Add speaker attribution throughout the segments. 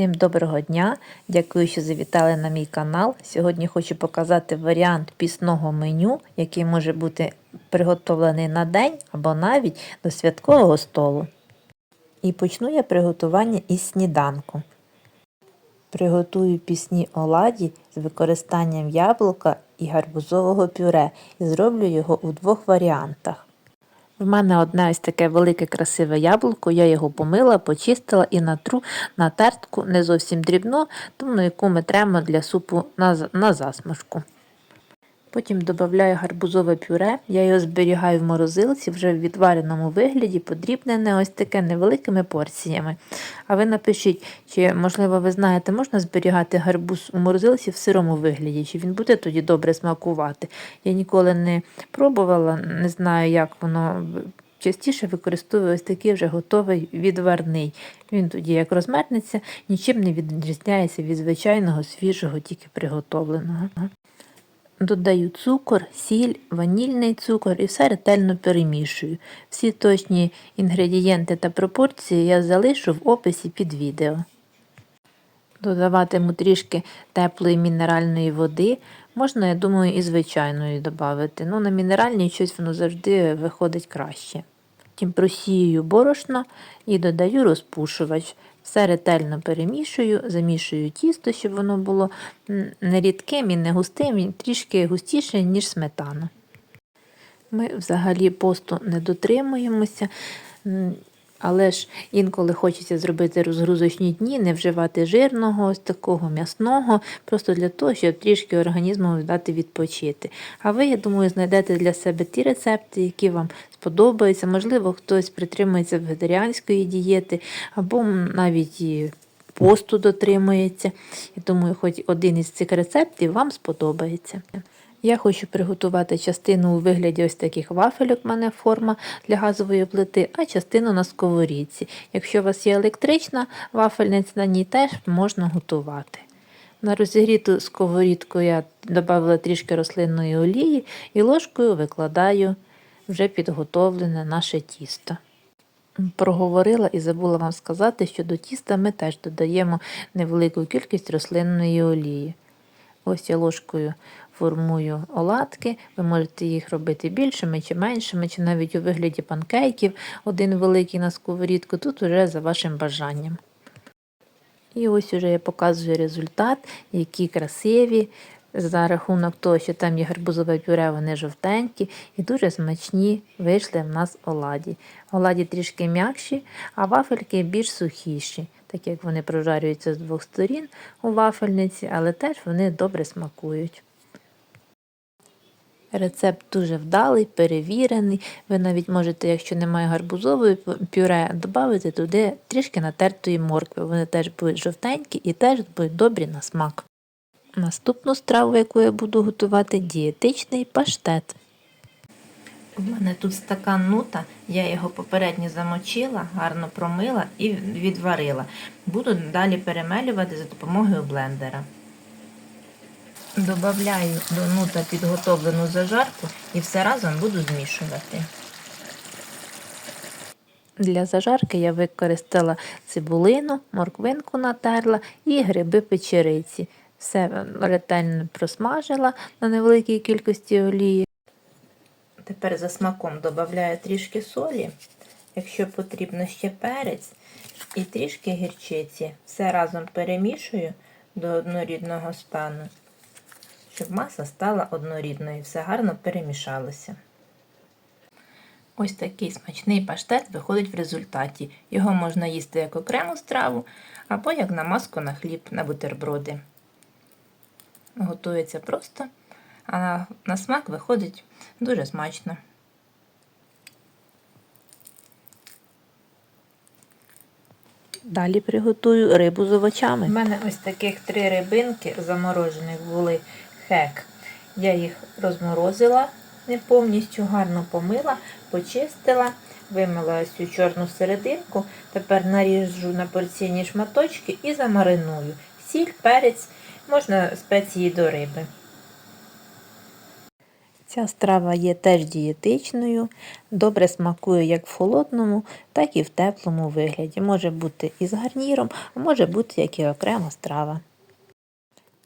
Speaker 1: Всім доброго дня! Дякую, що завітали на мій канал. Сьогодні хочу показати варіант пісного меню, який може бути приготовлений на день або навіть до святкового столу. І почну я приготування із сніданку. Приготую пісні оладі з використанням яблука і гарбузового пюре і зроблю його у двох варіантах. В мене одне ось таке велике красиве яблуко, я його помила, почистила і натру на тертку не зовсім дрібно, тому яку ми тремо для супу на, на засмажку. Потім додаю гарбузове пюре, я його зберігаю в морозилці вже в відвареному вигляді, подрібнене ось таке невеликими порціями. А ви напишіть, чи, можливо, ви знаєте, можна зберігати гарбуз у морозилці в сирому вигляді, чи він буде тоді добре смакувати. Я ніколи не пробувала, не знаю, як воно. Частіше використовую ось такий вже готовий відварний. Він тоді, як розмернеться, нічим не відрізняється від звичайного свіжого, тільки приготовленого. Додаю цукор, сіль, ванільний цукор і все ретельно перемішую. Всі точні інгредієнти та пропорції я залишу в описі під відео. Додаватиму трішки теплої мінеральної води. Можна, я думаю, і звичайної додати. Ну, на мінеральній щось воно завжди виходить краще. Потім просію борошно і додаю розпушувач. Все ретельно перемішую, замішую тісто, щоб воно було не рідким і не густим, і трішки густіше, ніж сметана. Ми взагалі посту не дотримуємося, але ж інколи хочеться зробити розгрузочні дні, не вживати жирного, ось такого м'ясного, просто для того, щоб трішки організму дати відпочити. А ви, я думаю, знайдете для себе ті рецепти, які вам сподобаються. Можливо, хтось притримується вегетаріанської дієти, або навіть і посту дотримується. Я думаю, хоч один із цих рецептів вам сподобається. Я хочу приготувати частину у вигляді ось таких вафельок, в мене форма для газової плити, а частину на сковорідці. Якщо у вас є електрична вафельниця, на ній теж можна готувати. На розігріту сковорідку я додала трішки рослинної олії і ложкою викладаю вже підготовлене наше тісто. Проговорила і забула вам сказати, що до тіста ми теж додаємо невелику кількість рослинної олії. Ось я ложкою формую оладки. Ви можете їх робити більшими чи меншими, чи навіть у вигляді панкейків, один великий на сковорідку, тут уже за вашим бажанням. І ось уже я показую результат, які красиві. За рахунок того, що там є гарбузове пюре, вони жовтенькі і дуже смачні вийшли в нас оладі. Оладі трішки м'якші, а вафельки більш сухіші, так як вони прожарюються з двох сторін у вафельниці, але теж вони добре смакують. Рецепт дуже вдалий, перевірений. Ви навіть можете, якщо немає гарбузової пюре, додати туди трішки натертої моркви. Вони теж будуть жовтенькі і теж будуть добрі на смак. Наступну страву, яку я буду готувати, дієтичний паштет. У мене тут стакан нута, я його попередньо замочила, гарно промила і відварила. Буду далі перемелювати за допомогою блендера. Добавляю до нута підготовлену зажарку і все разом буду змішувати. Для зажарки я використала цибулину, морквинку натерла і гриби печериці. Все ретельно просмажила на невеликій кількості олії. Тепер за смаком додаю трішки солі, якщо потрібно ще перець і трішки гірчиці. Все разом перемішую до однорідного стану, щоб маса стала однорідною, все гарно перемішалося. Ось такий смачний паштет виходить в результаті. Його можна їсти як окрему страву, або як намазку на хліб на бутерброди. Готується просто, а на, на смак виходить дуже смачно. Далі приготую рибу з овочами. У мене ось таких три рибинки заморожених були хек. Я їх розморозила не повністю, гарно помила, почистила, вимила ось цю чорну серединку. Тепер наріжу на порційні шматочки і замариную. Сіль, перець, можна спеції до риби. Ця страва є теж дієтичною, добре смакує як в холодному, так і в теплому вигляді. Може бути і з гарніром, а може бути як і окрема страва.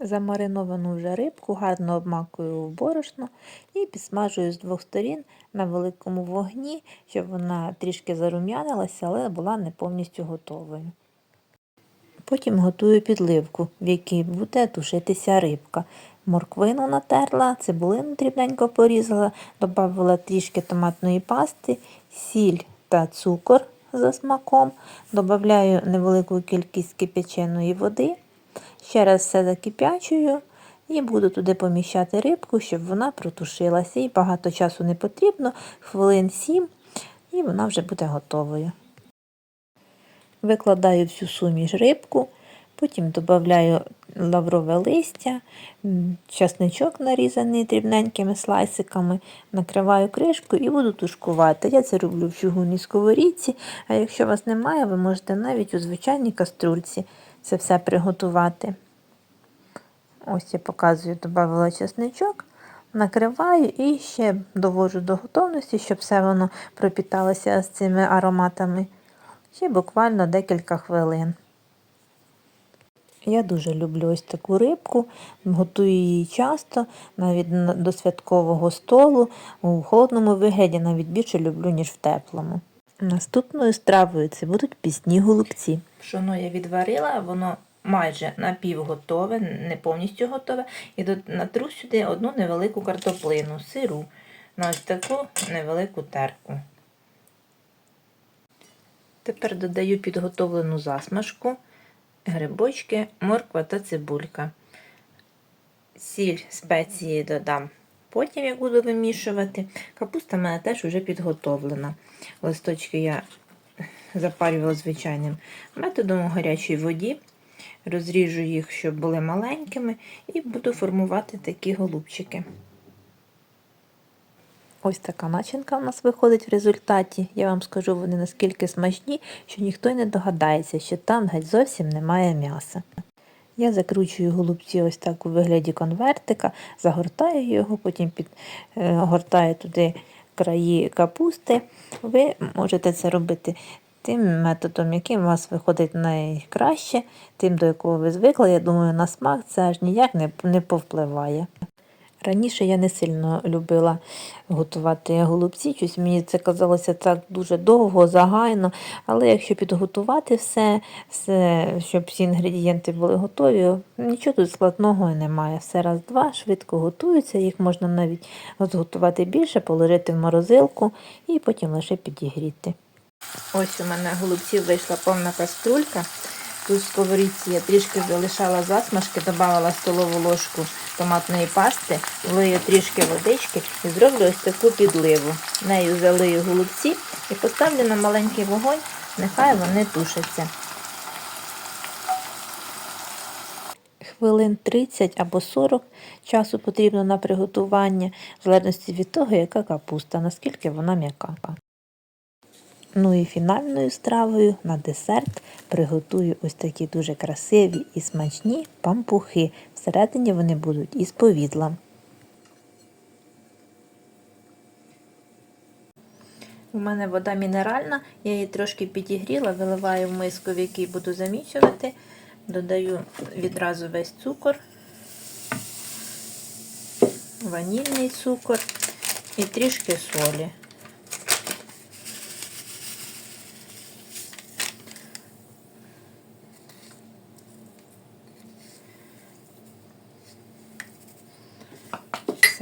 Speaker 1: Замариновану вже рибку гарно обмакую в борошно і підсмажую з двох сторін на великому вогні, щоб вона трішки зарум'янилася, але була не повністю готовою. Потім готую підливку, в якій буде тушитися рибка. Морквину натерла, цибулину дрібненько порізала, додавала трішки томатної пасти, сіль та цукор за смаком, додаю невелику кількість кипяченої води, ще раз все закипячую і буду туди поміщати рибку, щоб вона протушилася. І багато часу не потрібно, хвилин 7, і вона вже буде готовою. Викладаю всю суміш рибку, потім додаю лаврове листя, часничок нарізаний дрібненькими слайсиками, накриваю кришкою і буду тушкувати. Я це роблю в чугунній сковорідці, а якщо у вас немає, ви можете навіть у звичайній каструльці це все приготувати. Ось я показую, додавала часничок, накриваю і ще довожу до готовності, щоб все воно пропіталося з цими ароматами. Ще буквально декілька хвилин. Я дуже люблю ось таку рибку, готую її часто, навіть до святкового столу. У холодному вигляді навіть більше люблю, ніж в теплому. Наступною стравою це будуть пісні голубці. Пшоно я відварила, воно майже напівготове, не повністю готове. І натру сюди одну невелику картоплину, сиру, на ось таку невелику терку. Тепер додаю підготовлену засмажку, грибочки, морква та цибулька. Сіль, спеції додам потім, як буду вимішувати. Капуста в мене теж вже підготовлена. Листочки я запарювала звичайним методом у гарячій воді. Розріжу їх, щоб були маленькими, і буду формувати такі голубчики. Ось така начинка у нас виходить в результаті. Я вам скажу, вони наскільки смачні, що ніхто й не догадається, що там геть зовсім немає м'яса. Я закручую голубці ось так у вигляді конвертика, загортаю його, потім підгортаю туди краї капусти. Ви можете це робити тим методом, яким у вас виходить найкраще, тим, до якого ви звикли. Я думаю, на смак це аж ніяк не, не повпливає. Раніше я не сильно любила готувати голубці, щось мені це казалося так дуже довго, загайно. Але якщо підготувати все, все, щоб всі інгредієнти були готові, нічого тут складного немає. Все раз-два, швидко готуються, їх можна навіть зготувати більше, положити в морозилку і потім лише підігріти. Ось у мене голубців вийшла повна каструлька. Тут в сковорідці я трішки залишала засмажки, додавала столову ложку томатної пасти, влию трішки водички і зроблю ось таку підливу. Нею залию голубці і поставлю на маленький вогонь, нехай вони тушаться. Хвилин 30 або 40 часу потрібно на приготування, в залежності від того, яка капуста, наскільки вона м'яка. Ну і фінальною стравою на десерт приготую ось такі дуже красиві і смачні пампухи. Всередині вони будуть із повідлом. У мене вода мінеральна, я її трошки підігріла, виливаю в миску, в якій буду замічувати, додаю відразу весь цукор, ванільний цукор і трішки солі.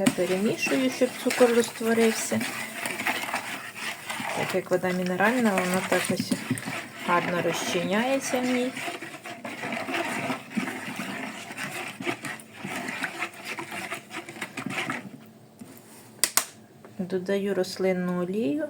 Speaker 1: Все перемішую, щоб цукор розтворився. Так як вода мінеральна, вона так ось гарно розчиняється в ній. Додаю рослинну олію.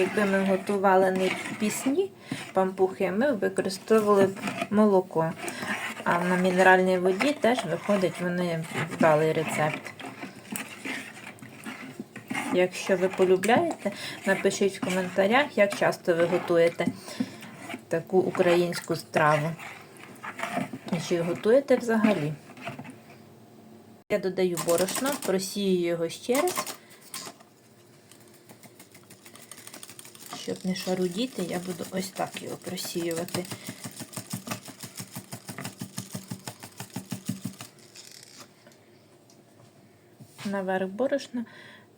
Speaker 1: Якби ми готували не пісні пампухи, ми використовували молоко. А на мінеральній воді теж виходить вони вдалий рецепт. Якщо ви полюбляєте, напишіть в коментарях, як часто ви готуєте таку українську страву. Чи готуєте взагалі. Я додаю борошно, просію його ще раз. Щоб не шарудіти, я буду ось так його просіювати. Наверх борошна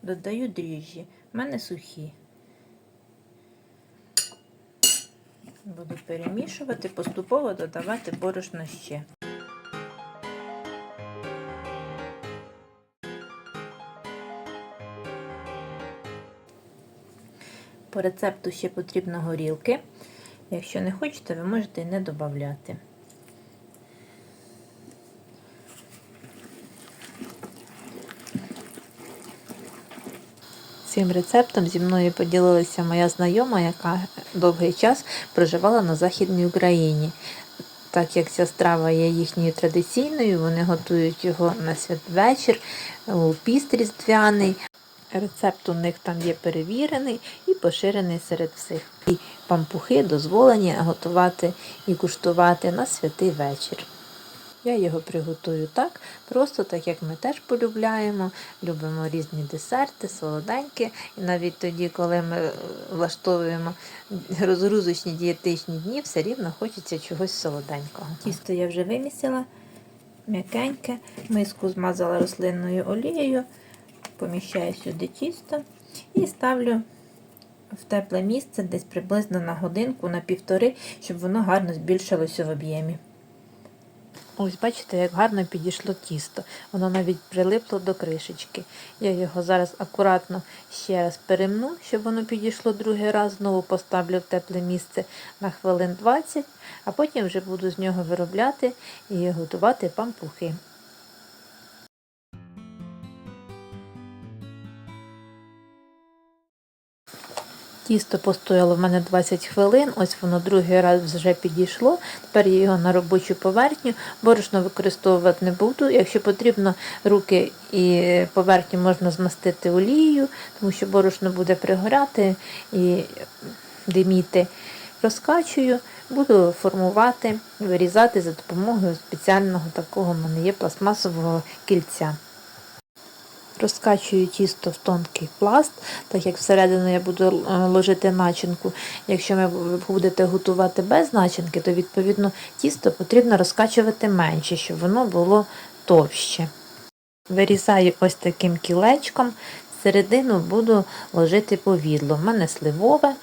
Speaker 1: додаю дріжджі. У мене сухі. Буду перемішувати, поступово додавати борошно ще. По рецепту ще потрібно горілки. Якщо не хочете, ви можете і не додати. Цим рецептом зі мною поділилася моя знайома, яка довгий час проживала на Західній Україні. Так як ця страва є їхньою традиційною, вони готують його на святвечір, у піст різдвяний. Рецепт у них там є перевірений і поширений серед всіх. І пампухи дозволені готувати і куштувати на святий вечір. Я його приготую так, просто так як ми теж полюбляємо, любимо різні десерти, солоденькі. І навіть тоді, коли ми влаштовуємо розгрузочні дієтичні дні, все рівно хочеться чогось солоденького. Тісто я вже вимісила, м'якеньке, миску змазала рослинною олією, поміщаю сюди тісто і ставлю в тепле місце десь приблизно на годинку, на півтори, щоб воно гарно збільшилося в об'ємі. Ось бачите, як гарно підійшло тісто. Воно навіть прилипло до кришечки. Я його зараз акуратно ще раз перемну, щоб воно підійшло другий раз. Знову поставлю в тепле місце на хвилин 20, а потім вже буду з нього виробляти і готувати пампухи. Тісто постояло в мене 20 хвилин, ось воно другий раз вже підійшло. Тепер я його на робочу поверхню. Борошно використовувати не буду. Якщо потрібно, руки і поверхню можна змастити олією, тому що борошно буде пригоряти і диміти. Розкачую, буду формувати, вирізати за допомогою спеціального такого в мене є пластмасового кільця. Розкачую тісто в тонкий пласт, так як всередину я буду е, ложити начинку. Якщо ви будете готувати без начинки, то відповідно тісто потрібно розкачувати менше, щоб воно було товще. Вирізаю ось таким кілечком, всередину буду ложити повідло. У мене сливове,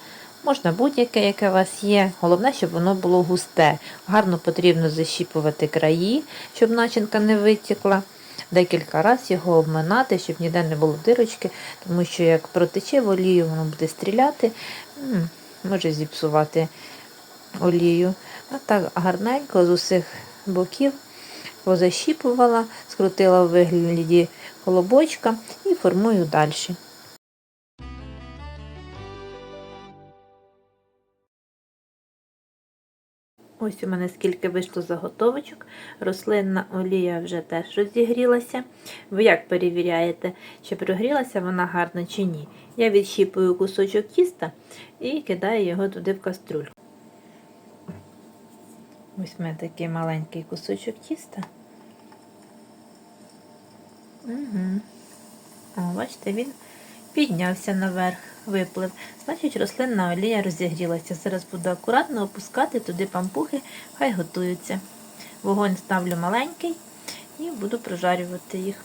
Speaker 1: можна будь-яке, яке у вас є. Головне, щоб воно було густе. Гарно потрібно защіпувати краї, щоб начинка не витікла декілька разів його обминати, щоб ніде не було дирочки, тому що як протече в олію, воно буде стріляти, може зіпсувати олію. А так гарненько з усіх боків позащіпувала, скрутила в вигляді колобочка і формую далі. Ось у мене скільки вийшло заготовочок. Рослинна олія вже теж розігрілася. Ви як перевіряєте, чи прогрілася вона гарно чи ні? Я відщіпую кусочок тіста і кидаю його туди в кастрюльку. Ось у мене такий маленький кусочок тіста. Угу. О, бачите, він піднявся наверх виплив. Значить, рослинна олія розігрілася. Зараз буду акуратно опускати туди пампухи, хай готуються. Вогонь ставлю маленький і буду прожарювати їх.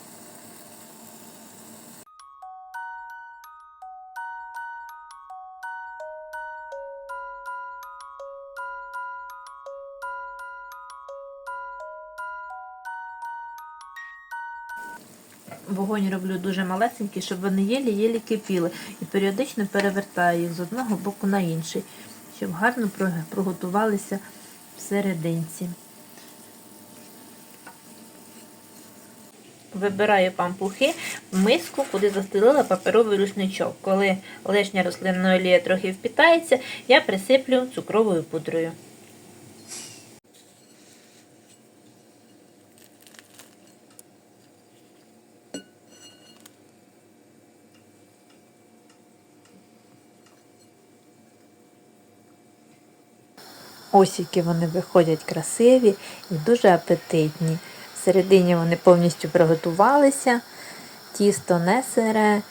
Speaker 1: Вогонь роблю дуже малесенький, щоб вони єлі-єлі кипіли. І періодично перевертаю їх з одного боку на інший, щоб гарно проготувалися всерединці. Вибираю пампухи в миску, куди застелила паперовий рушничок. Коли лишня рослинна олія трохи впітається, я присиплю цукровою пудрою. Ось які вони виходять красиві і дуже апетитні. Всередині вони повністю приготувалися, тісто не сире,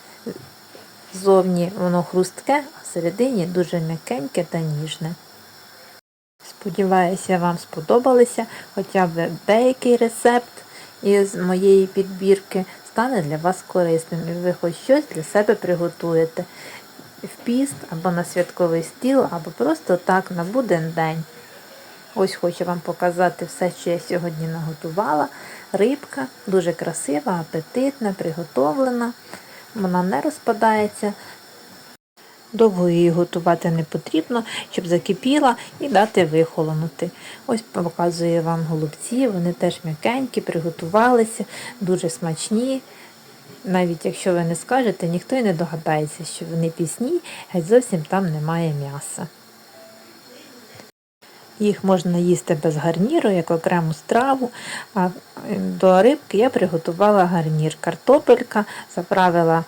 Speaker 1: зовні воно хрустке, а всередині дуже м'якеньке та ніжне. Сподіваюся, вам сподобалися хоча б деякий рецепт із моєї підбірки стане для вас корисним і ви хоч щось для себе приготуєте в піст або на святковий стіл, або просто так на буден день. Ось хочу вам показати все, що я сьогодні наготувала. Рибка дуже красива, апетитна, приготовлена. Вона не розпадається. Довго її готувати не потрібно, щоб закипіла і дати вихолонути. Ось показую вам голубці, вони теж м'якенькі, приготувалися, дуже смачні. Навіть якщо ви не скажете, ніхто й не догадається, що вони пісні, геть зовсім там немає м'яса. Їх можна їсти без гарніру, як окрему страву. А до рибки я приготувала гарнір. Картопелька, заправила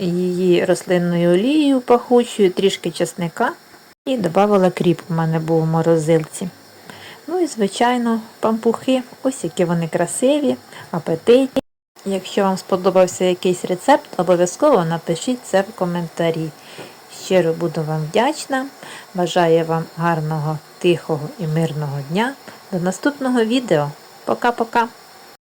Speaker 1: її рослинною олією пахучою, трішки чесника і додавала кріп, у мене був у морозилці. Ну і, звичайно, пампухи, ось які вони красиві, апетитні. Якщо вам сподобався якийсь рецепт, обов'язково напишіть це в коментарі. Щиро буду вам вдячна. Бажаю вам гарного, тихого і мирного дня. До наступного відео. Пока-пока!